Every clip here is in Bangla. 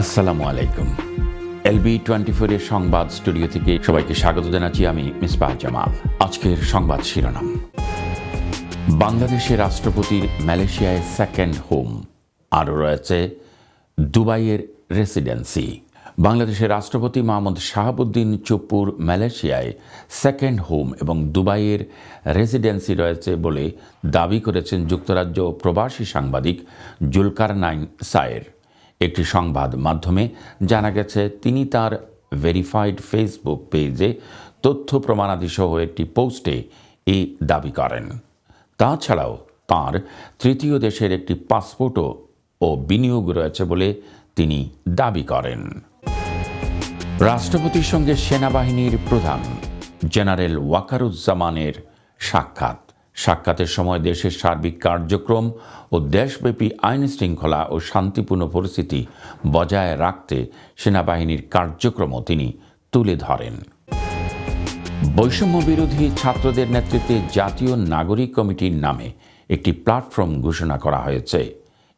আসসালামু আলাইকুম। এলবি টোয়েন্টি ফোরের সংবাদ স্টুডিও থেকে সবাইকে স্বাগত জানাচ্ছি আমি মিসবাহ জামাল। আজকের সংবাদ শিরোনাম। বাংলাদেশের রাষ্ট্রপতির মালয়েশিয়ায় সেকেন্ড হোম আরও রয়েছে, দুবাইয়ের রেসিডেন্সি বাংলাদেশের রাষ্ট্রপতি মোহাম্মদ শাহাবুদ্দিন চুপ্পুর মালয়েশিয়ায় সেকেন্ড হোম এবং দুবাইয়ের রেসিডেন্সি রয়েছে বলে দাবি করেছেন যুক্তরাজ্য প্রবাসী সাংবাদিক জুলকার নাইন সায়ের। একটি সংবাদ মাধ্যমে জানা গেছে, তিনি তার ভেরিফাইড ফেসবুক পেজে তথ্য প্রমাণাদি সহ একটি পোস্টে এই দাবি করেন। তাছাড়াও তার তৃতীয় দেশের একটি পাসপোর্টও ও বিনিয়োগ রয়েছে বলে তিনি দাবি করেন। রাষ্ট্রপতির সঙ্গে সেনাবাহিনীর প্রধান জেনারেল ওয়াকারুজ্জামানের সাক্ষাৎ। সাক্ষাতের সময় দেশের সার্বিক কার্যক্রম ও দেশব্যাপী আইন শৃঙ্খলা ও শান্তিপূর্ণ পরিস্থিতি বজায় রাখতে সেনাবাহিনীর কার্যক্রমও তিনি তুলে ধরেন। বৈষম্য বিরোধী ছাত্রদের নেতৃত্বে জাতীয় নাগরিক কমিটির নামে একটি প্ল্যাটফর্ম ঘোষণা করা হয়েছে।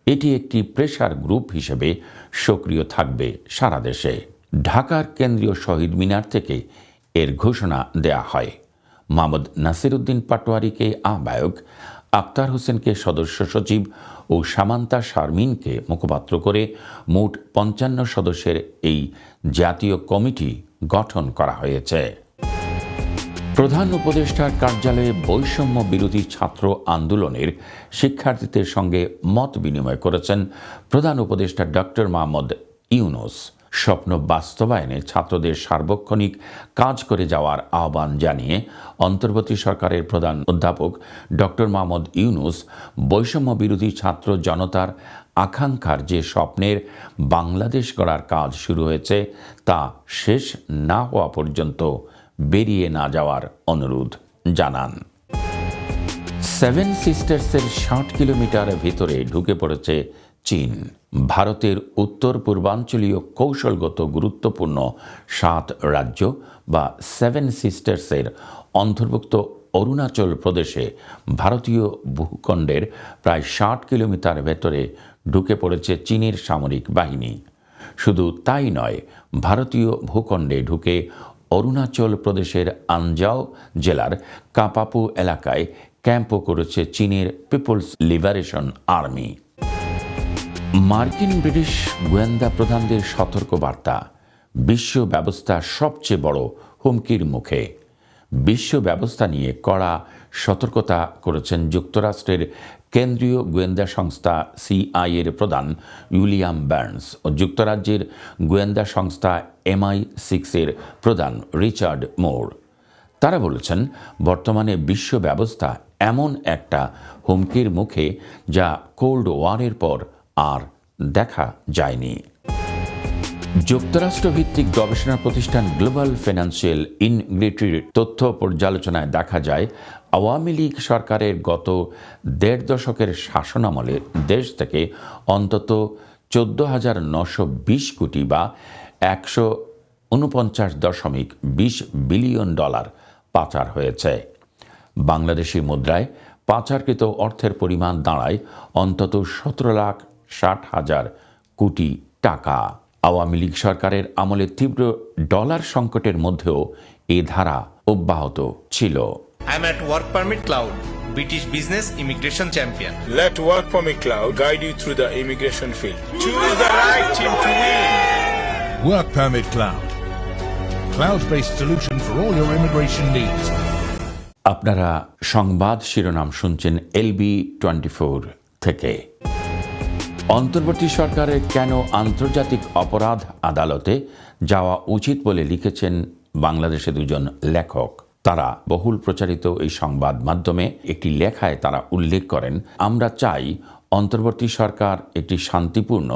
এটি একটি প্রেসার গ্রুপ হিসেবে সক্রিয় থাকবে সারা দেশে। ঢাকার কেন্দ্রীয় শহীদ মিনার থেকে এর ঘোষণা দেয়া হয়। মোহাম্মদ নাসিরুদ্দিন পাটোয়ারিকে আহ্বায়ক, আক্তার হোসেনকে সদস্য সচিব ও সামান্তা শারমিনকে মুখপাত্র করে মোট পঞ্চান্ন সদস্যের এই জাতীয় কমিটি গঠন করা হয়েছে। প্রধান উপদেষ্টার কার্যালয়ে বৈষম্য বিরোধী ছাত্র আন্দোলনের শিক্ষার্থীদের সঙ্গে মত বিনিময় করেছেন প্রধান উপদেষ্টা ডক্টর মোহাম্মদ ইউনুস। স্বপ্ন বাস্তবায়নে ছাত্রদের সার্বক্ষণিক কাজ করে যাওয়ার আহ্বান জানিয়ে অন্তর্বর্তী সরকারের প্রধান অধ্যাপক ডক্টর মোহাম্মদ ইউনুস বৈষম্য বিরোধী ছাত্র জনতার আকাঙ্ক্ষার যে স্বপ্নের বাংলাদেশ গড়ার কাজ শুরু হয়েছে তা শেষ না হওয়া পর্যন্ত বেরিয়ে না যাওয়ার অনুরোধ জানান। সেভেন সিস্টার্সের ষাট কিলোমিটার ভিতরে ঢুকে পড়েছে চীন। ভারতের উত্তর পূর্বাঞ্চলীয় কৌশলগত গুরুত্বপূর্ণ সাত রাজ্য বা সেভেন সিস্টার্সের অন্তর্ভুক্ত অরুণাচল প্রদেশে ভারতীয় ভূখণ্ডের প্রায় ষাট কিলোমিটার ভেতরে ঢুকে পড়েছে চীনের সামরিক বাহিনী। শুধু তাই নয়, ভারতীয় ভূখণ্ডে ঢুকে অরুণাচল প্রদেশের আনজাও জেলার কাপাপু এলাকায় ক্যাম্পও করেছে চীনের পিপলস লিবারেশন আর্মি। মার্কিন ব্রিটিশ গোয়েন্দা প্রধানদের সতর্ক বার্তা বিশ্ব ব্যবস্থা সবচেয়ে বড় হুমকির মুখে। বিশ্ব ব্যবস্থা নিয়ে কড়া সতর্কতা করেছেন যুক্তরাষ্ট্রের কেন্দ্রীয় গোয়েন্দা সংস্থা সিআইএর প্রধান উইলিয়াম বার্নস ও যুক্তরাজ্যের গোয়েন্দা সংস্থা এমআই সিক্সের প্রধান রিচার্ড মোর। তারা বলেছেন, বর্তমানে বিশ্ব ব্যবস্থা এমন একটা হুমকির মুখে যা কোল্ড ওয়ারের পর আর দেখা যায়নি। যুক্তরাষ্ট্রভিত্তিক গবেষণা প্রতিষ্ঠান গ্লোবাল ফিনান্সিয়াল ইনগ্রিটির তথ্য পর্যালোচনায় দেখা যায়, আওয়ামী লীগ সরকারের গত দেড় দশকের শাসনামলে দেশ থেকে অন্তত চোদ্দ হাজার নশো বিশ কোটি বা একশো উনপঞ্চাশ দশমিক বিশ বিলিয়ন ডলার পাচার হয়েছে। বাংলাদেশি মুদ্রায় পাচারকৃত অর্থের পরিমাণ দাঁড়ায় অন্তত সতেরো লাখ ষাট হাজার কোটি টাকা আওয়ামী লীগ সরকারের আমলে তীব্র ডলার সংকটের মধ্যেও এ ধারা অব্যাহত ছিল I'm at Work Permit Cloud, British Business Immigration Champion. Let Work Permit Cloud guide you through the immigration field. Choose the right team to win. Work Permit Cloud. Cloud-based solution for all your immigration needs. আপনারা সংবাদ শিরোনাম শুনছেন এলবি টোয়েন্টি ফোর থেকে অন্তর্বর্তী সরকারের কেন আন্তর্জাতিক অপরাধ আদালতে যাওয়া উচিত বলে লিখেছেন বাংলাদেশে দুজন লেখক। তারা বহুল প্রচারিত এই সংবাদ মাধ্যমে একটি লেখায় তারা উল্লেখ করেন, আমরা চাই অন্তর্বর্তী সরকার একটি শান্তিপূর্ণ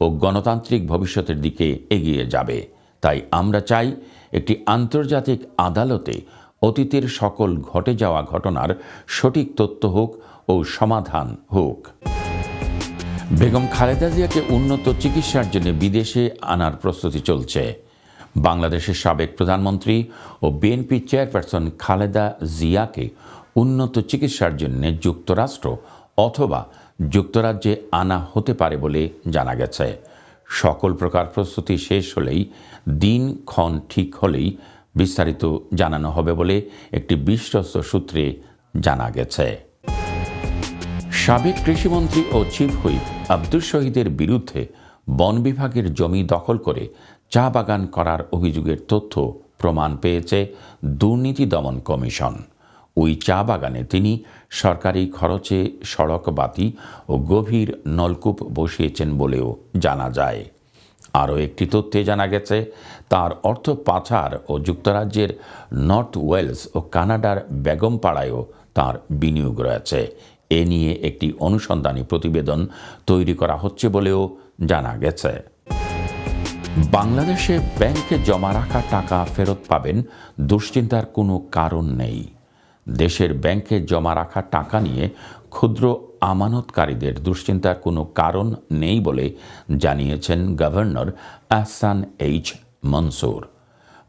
ও গণতান্ত্রিক ভবিষ্যতের দিকে এগিয়ে যাবে। তাই আমরা চাই একটি আন্তর্জাতিক আদালতে অতীতের সকল ঘটে যাওয়া ঘটনার সঠিক তথ্য হোক ও সমাধান হোক। বেগম খালেদা জিয়াকে উন্নত চিকিৎসার জন্য বিদেশে আনার প্রস্তুতি চলছে। বাংলাদেশের সাবেক প্রধানমন্ত্রী ও বিএনপি চেয়ারপারসন খালেদা জিয়াকে উন্নত চিকিৎসার জন্য যুক্তরাষ্ট্র অথবা যুক্তরাজ্যে আনা হতে পারে বলে জানা গেছে। সকল প্রকার প্রস্তুতি শেষ হলেই দিনক্ষণ ঠিক হলেই বিস্তারিত জানানো হবে বলে একটি বিশ্বস্ত সূত্রে জানা গেছে। সাবেক কৃষিমন্ত্রী ও চিফ হুইপ আব্দুল শহীদের বিরুদ্ধে বন বিভাগের জমি দখল করে চা বাগান করার অভিযোগের তথ্য প্রমাণ পেয়েছে দুর্নীতি দমন কমিশন। ওই চা বাগানে তিনি সরকারি খরচে সড়ক বাতি ও গভীর নলকূপ বসিয়েছেন বলেও জানা যায়। আরও একটি তথ্যে জানা গেছে, তার অর্থ পাচার ও যুক্তরাজ্যের নর্থ ওয়েলস ও কানাডার বেগমপাড়ায়ও তার বিনিয়োগ রয়েছে। এ নিয়ে একটি অনুসন্ধানী প্রতিবেদন তৈরি করা হচ্ছে বলেও জানা গেছে। বাংলাদেশে ব্যাংকে জমা রাখা টাকা ফেরত পাবেন দুশ্চিন্তার কোনো কারণ নেই। দেশের ব্যাংকে জমা রাখা টাকা নিয়ে ক্ষুদ্র আমানতকারীদের দুশ্চিন্তার কোনো কারণ নেই বলে জানিয়েছেন গভর্নর আহসান এইচ মনসুর।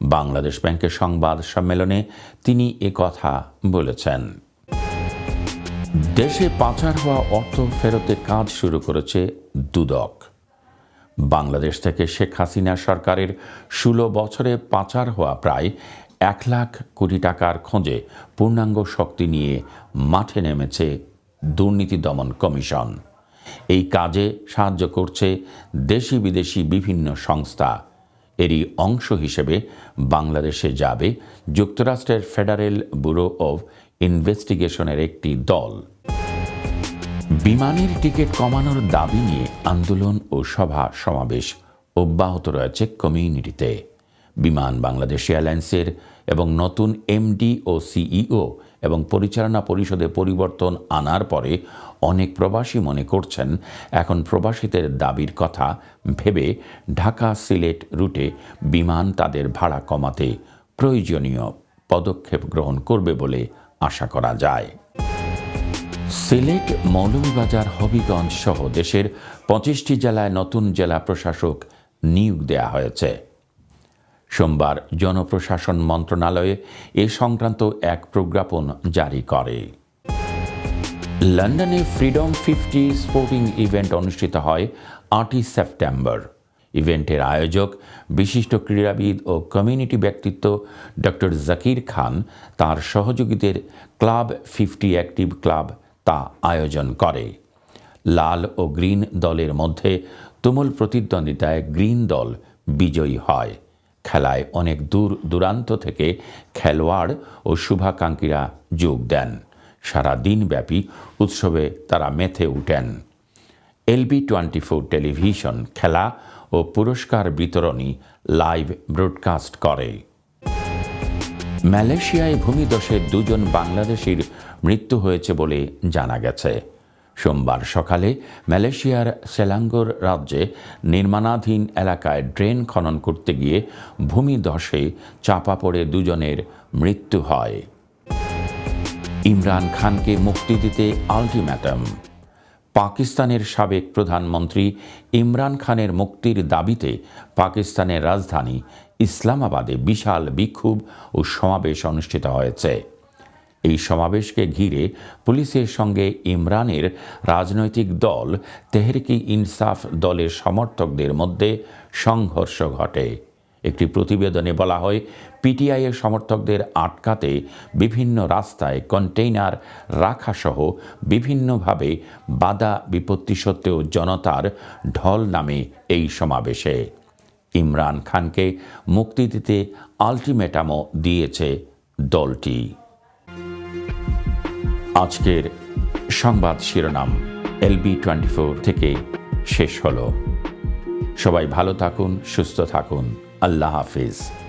বাংলাদেশ ব্যাংকের সংবাদ সম্মেলনে তিনি কথা বলেছেন। দেশে পাচার হওয়া অর্থ ফেরতে কাজ শুরু করেছে দুদক। বাংলাদেশ থেকে শেখ হাসিনা সরকারের ষোলো বছরে পাচার হওয়া প্রায় এক লাখ কোটি টাকার খোঁজে পূর্ণাঙ্গ শক্তি নিয়ে মাঠে নেমেছে দুর্নীতি দমন কমিশন। এই কাজে সাহায্য করছে দেশি বিদেশি বিভিন্ন সংস্থা। এরই অংশ হিসেবে বাংলাদেশে যাবে যুক্তরাষ্ট্রের ফেডারেল ব্যুরো অব ইনভেস্টিগেশনের একটি দল। বিমানের টিকিট কমানোর দাবি নিয়ে আন্দোলন ও সভা সমাবেশ অব্যাহত রয়েছে কমিউনিটিতে। বিমান বাংলাদেশ এয়ারলাইন্সের এবং নতুন এমডি ও সিইও এবং পরিচালনা পরিষদে পরিবর্তন আনার পরে অনেক প্রবাসী মনে করছেন, এখন প্রবাসীদের দাবির কথা ভেবে ঢাকা সিলেট রুটে বিমান তাদের ভাড়া কমাতে প্রয়োজনীয় পদক্ষেপ গ্রহণ করবে বলে আশা করা যায়। সিলেট মৌলভীবাজার হবিগঞ্জ সহ দেশের পঁচিশটি জেলায় নতুন জেলা প্রশাসক নিয়োগ দেয়া হয়েছে। সোমবার জনপ্রশাসন মন্ত্রণালয়ে এ সংক্রান্ত এক প্রজ্ঞাপন জারি করে। লন্ডনে ফ্রিডম ফিফটি স্পোর্টিং ইভেন্ট অনুষ্ঠিত হয় আটই সেপ্টেম্বর। ইভেন্টের আয়োজক, বিশিষ্ট ক্রীড়াবিদ ও কমিউনিটি ব্যক্তিত্ব ডক্টর জাকির খান তার সহযোগীদের ক্লাব ফিফটি অ্যাক্টিভ ক্লাব তা আয়োজন করে। লাল ও গ্রিন দলের মধ্যে তুমুল প্রতিদ্বন্দ্বিতায় গ্রিন দল বিজয়ী হয়। খেলায় অনেক দূর দূরান্ত থেকে খেলোয়াড় ও শুভাকাঙ্ক্ষীরা যোগ দেন। সারা দিনব্যাপী উৎসবে তারা মেতে উঠেন এলবি টোয়েন্টি ফোর টেলিভিশন খেলা ও পুরস্কার বিতরণী লাইভ ব্রডকাস্ট করে। মালয়েশিয়ায় ভূমিদশে দুজন বাংলাদেশির মৃত্যু হয়েছে বলে জানা গেছে। সোমবার সকালে মালয়েশিয়ার সেলাঙ্গোর রাজ্যে নির্মাণাধীন এলাকায় ড্রেন খনন করতে গিয়ে ভূমিধসে চাপা পড়ে দুজনের মৃত্যু হয়। ইমরান খানকে মুক্তি দিতে আলটিমেটাম পাকিস্তানের সাবেক প্রধানমন্ত্রী ইমরান খানের মুক্তির দাবিতে পাকিস্তানের রাজধানী ইসলামাবাদে বিশাল বিক্ষোভ ও সমাবেশ অনুষ্ঠিত হয়েছে। এই সমাবেশকে ঘিরে পুলিশের সঙ্গে ইমরানের রাজনৈতিক দল, তেহরিকি ইনসাফ দলের সমর্থকদের মধ্যে সংঘর্ষ ঘটে। একটি প্রতিবেদনে বলা হয় পিটিআইয়ের সমর্থকদের আটকাতে বিভিন্ন রাস্তায় কন্টেইনার রাখাসহ বিভিন্নভাবে বাধা বিপত্তি সত্ত্বেও জনতার ঢল নামে এই সমাবেশে। ইমরান খানকে মুক্তি দিতে আলটিমেটামও দিয়েছে দলটি। আজকের সংবাদ শিরোনাম এলবি টোয়েন্টি থেকে শেষ হলো। সবাই ভালো থাকুন, সুস্থ থাকুন। আল্লাহ হাফিজ।